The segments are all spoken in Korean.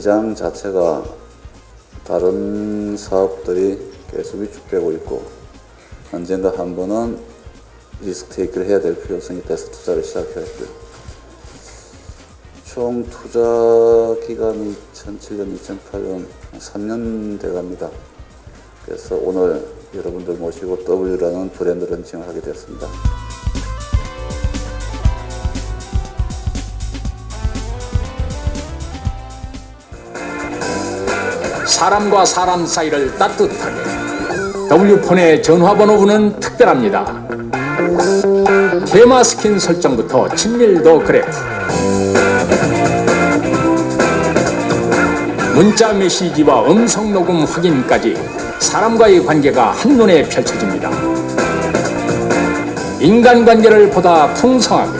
시장 자체가 다른 사업들이 계속 위축되고 있고 언젠가 한 번은 리스크 테이크를 해야 될 필요성이 있어서 투자를 시작했고요. 총 투자 기간이 2007년, 2008년 3년 돼 갑니다. 그래서 오늘 여러분들 모시고 W라는 브랜드 런칭을 하게 됐습니다. 사람과 사람 사이를 따뜻하게 W폰의 전화번호부는 특별합니다. 테마 스킨 설정부터 친밀도 그래프 문자 메시지와 음성 녹음 확인까지 사람과의 관계가 한눈에 펼쳐집니다. 인간관계를 보다 풍성하게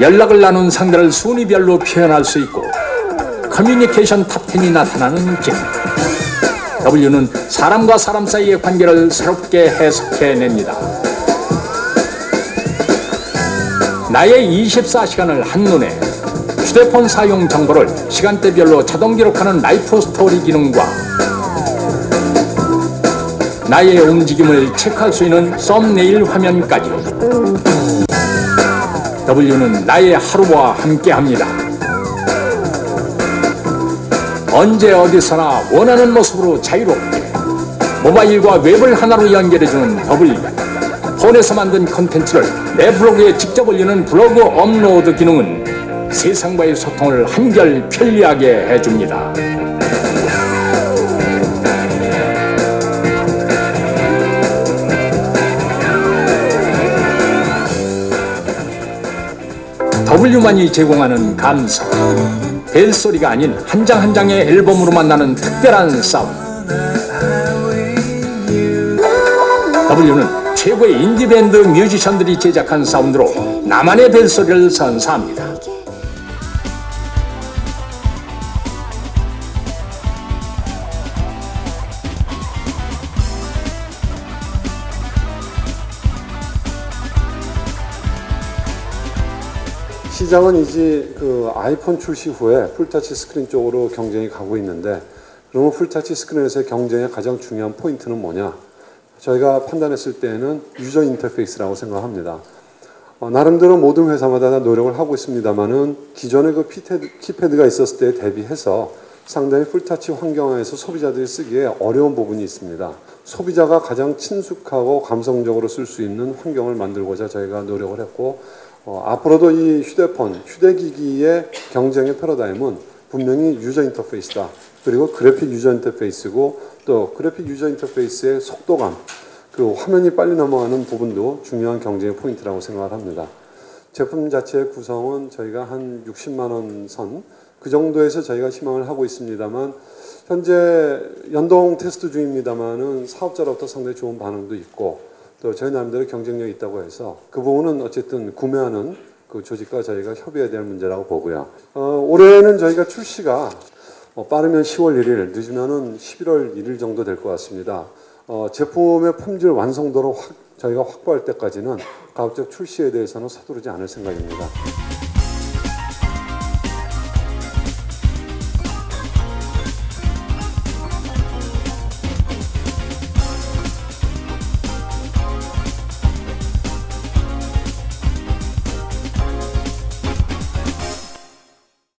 연락을 나눈 상대를 순위별로 표현할 수 있고 커뮤니케이션 탑10이 나타나는 길. W는 사람과 사람 사이의 관계를 새롭게 해석해냅니다. 나의 24시간을 한눈에 휴대폰 사용 정보를 시간대별로 자동 기록하는 라이프 스토리 기능과 나의 움직임을 체크할 수 있는 썸네일 화면까지 W는 나의 하루와 함께합니다. 언제 어디서나 원하는 모습으로 자유롭게 모바일과 웹을 하나로 연결해주는 W 폰에서 만든 컨텐츠를 내 블로그에 직접 올리는 블로그 업로드 기능은 세상과의 소통을 한결 편리하게 해줍니다. W만이 제공하는 감성 벨소리가 아닌 한장한 장의 앨범으로 만나는 특별한 사운드 W는 최고의 인디밴드 뮤지션들이 제작한 사운드로 나만의 벨소리를 선사합니다 시장은 이제 그 아이폰 출시 후에 풀터치 스크린 쪽으로 경쟁이 가고 있는데 그러면 풀터치 스크린에서의 경쟁의 가장 중요한 포인트는 뭐냐? 저희가 판단했을 때는 유저 인터페이스라고 생각합니다. 어, 나름대로 모든 회사마다 다 노력을 하고 있습니다만은 기존의 그 피테드, 키패드가 있었을 때에 대비해서 상당히 풀터치 환경에서 소비자들이 쓰기에 어려운 부분이 있습니다. 소비자가 가장 친숙하고 감성적으로 쓸 수 있는 환경을 만들고자 저희가 노력을 했고 어, 앞으로도 이 휴대폰, 휴대기기의 경쟁의 패러다임은 분명히 유저 인터페이스다. 그리고 그래픽 유저 인터페이스고 또 그래픽 유저 인터페이스의 속도감, 그 화면이 빨리 넘어가는 부분도 중요한 경쟁의 포인트라고 생각을 합니다. 제품 자체의 구성은 저희가 한 60만 원 선, 그 정도에서 저희가 희망을 하고 있습니다만 현재 연동 테스트 중입니다만은 사업자로부터 상당히 좋은 반응도 있고 또 저희 나름대로 경쟁력이 있다고 해서 그 부분은 어쨌든 구매하는 그 조직과 저희가 협의해야 될 문제라고 보고요. 어, 올해는 저희가 출시가 어, 빠르면 10월 1일, 늦으면은 11월 1일 정도 될 것 같습니다. 어, 제품의 품질 완성도를 확, 저희가 확보할 때까지는 가급적 출시에 대해서는 서두르지 않을 생각입니다.